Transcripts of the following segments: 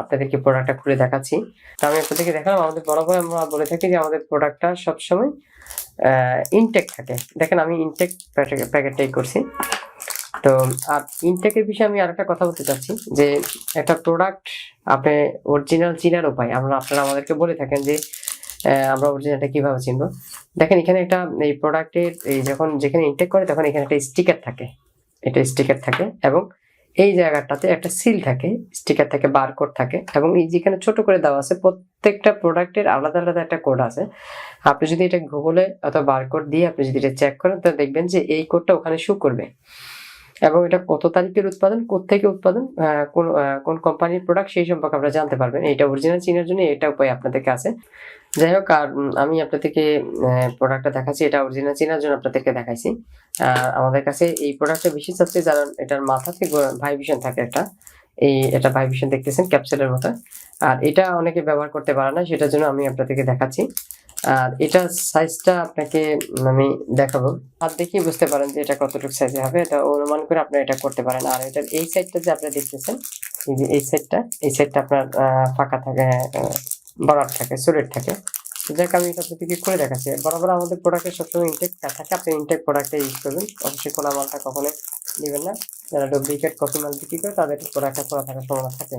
আপনাদেরকে প্রোডাক্টটা খুলে দেখাচ্ছি। তো আমি আপনাদেরকে দেখালাম, আমাদের বরাবর আমরা বলে থাকি যে আমাদের প্রোডাক্টটা সবসময় ইনটেক থাকে। দেখেন আমি ইনটেক প্যাকেটটাই করছি। তো, আর ইনটেকের বিষয়ে আমি আরেকটা কথা বলতে চাচ্ছি, যে একটা প্রোডাক্ট আপনি অরিজিনাল চিনার উপায়, আমরা আপনারা আমাদেরকে বলে থাকেন যে আমরা অরিজিনালটা কীভাবে চিনবো? দেখেন এখানে একটা এই প্রোডাক্টের এই যখন যেখানে ইনটেক করে, তখন এখানে একটা স্টিকার থাকে। এটা স্টিকার থাকে এবং এই জায়গাটাতে একটা সিল থাকে স্টিকার থাকে বারকোড থাকে এবং এই যেখানে ছোট করে দেওয়া আছে, প্রত্যেকটা প্রোডাক্টের আলাদা আলাদা একটা কোড আছে। আপনি যদি এটা গুগলে অথবা বারকোড দিয়ে আপনি যদি এটা চেক করেন, তাহলে দেখবেন যে এই কোডটা ওখানে শু করবে। এবং এটা কত তারিখের উৎপাদন কোথেকে উৎপাদন কোন কোন কোম্পানির প্রোডাক্ট সেই সম্পর্কে আপনারা জানতে পারবেন। এটা অরিজিনাল চিনার জন্য এটা উপায় আপনাদের কাছে। যাই হোক, আর আমি আপনাদেরকে প্রোডাক্টটা দেখাচ্ছি। এটা অরিজিনাল চিনার জন্য আপনাদেরকে দেখাইছি। আমাদের কাছে এই প্রোডাক্টটা বেশি চাচ্ছে যারা এটার মাথা থেকে ভাইব্রেশন থাকে একটা। এই এটা ভাইব্রেশন দেখতেছেন ক্যাপসুলের মতো। আর এটা অনেকে ব্যবহার করতে পারে না, সেটার জন্য আমি আপনাদেরকে দেখাচ্ছি। আর এটা সাইজটা আপনাকে আমি দেখাবো। হাত দেখিয়ে বুঝতে পারেন যে এটা কতটুকু সাইজে হবে। এটা অনুমান করে আপনারা এটা করতে পারেন। আর এটার এই সাইডটা যে আপনারা দেখতেছেন, এই যে এই সাইডটা এই সাইডটা আপনার ফাঁকা থাকে বরাট থাকে সুরেট থাকে। যাক, আমি এটা আপনাদেরকে করে দেখাচ্ছি। বরাবর আমাদের প্রোডাক্টের সবসময় ইনটেক থাকে। আপনি ইনটেক প্রোডাক্টটা ইউজ করবেন। অবশ্যই কোনো মালটা কখনোই নেবেন না। যারা ডুপ্লিকেট কপি মাল বিক্রি করে তাদের প্রোডাক্টটা খোলা থাকার সম্ভাবনা থাকে।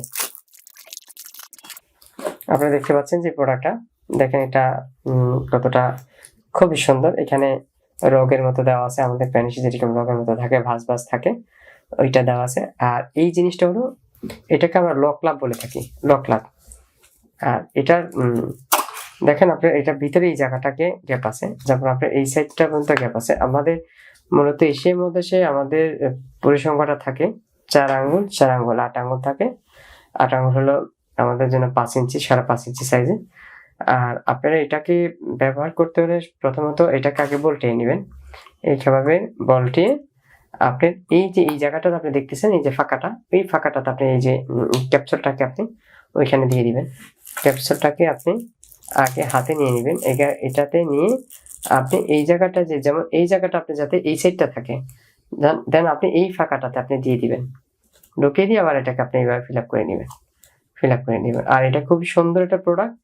আপনারা দেখতে পাচ্ছেন যে প্রোডাক্টটা দেখেন এটা কতটা খুবই সুন্দর। এখানে রোগের মতো দেওয়া আছে, আমাদের প্যানিসে যেরকম রোগের মতো থাকে, ভাঁজ ভাঁজ থাকে, ওইটা দেওয়া আছে। আর এই জিনিসটা হলো, এটাকে আমরা লক লাভ বলে থাকি লক লাভ আর এটার দেখেন আপনার এটার ভিতরে এই জায়গাটাকে গ্যাপ আছে। যেমন আপনার এই সাইডটা পর্যন্ত গ্যাপ আছে, আমাদের মূলত এশিয়ার মধ্যে সে আমাদের পরিসংখ্যাটা থাকে। চার আঙ্গুল চার আঙ্গুল, আট আঙ্গুল থাকে। আট আঙ্গুল হলো আমাদের জন্য পাঁচ ইঞ্চি, সাড়ে পাঁচ ইঞ্চি সাইজে। আর আপনারা এটাকে ব্যবহার করতে হলে প্রথমত এটাকে আগে বলটিয়ে নেবেন। এইভাবে বলটিয়ে আপনি এই যে, এই জায়গাটাতে আপনি দেখতেছেন, এই যে ফাঁকাটা, এই ফাঁকাটাতে আপনি এই যে ক্যাপসুলটাকে আপনি ওইখানে দিয়ে দিবেন। ক্যাপসুলটাকে আপনি আগে হাতে নিয়ে নেবেন। এটাতে নিয়ে আপনি এই জায়গাটা যে যেমন এই জায়গাটা আপনি যাতে এই সাইডটা থাকে দেন আপনি এই ফাঁকাটাতে আপনি দিয়ে দিবেন। ঢুকিয়ে দিয়ে আবার এটাকে আপনি এইভাবে ফিল আপ করে নেবেন। ফিল আপ করে নেবেন। আর এটা খুবই সুন্দর একটা প্রোডাক্ট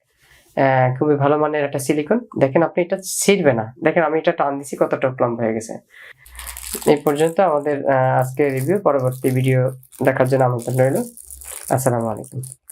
খুবই ভালো মানের একটা সিলিকন দেখেন আপনি এটা ছিঁড়বে না। দেখেন আমি এটা টান দিছি কতটা লম্বা হয়ে গেছে। এই পর্যন্ত আমাদের আহ, আজকের রিভিউ পরবর্তী ভিডিও দেখার জন্য আমন্ত্রণ রইল। আসসালামু আলাইকুম।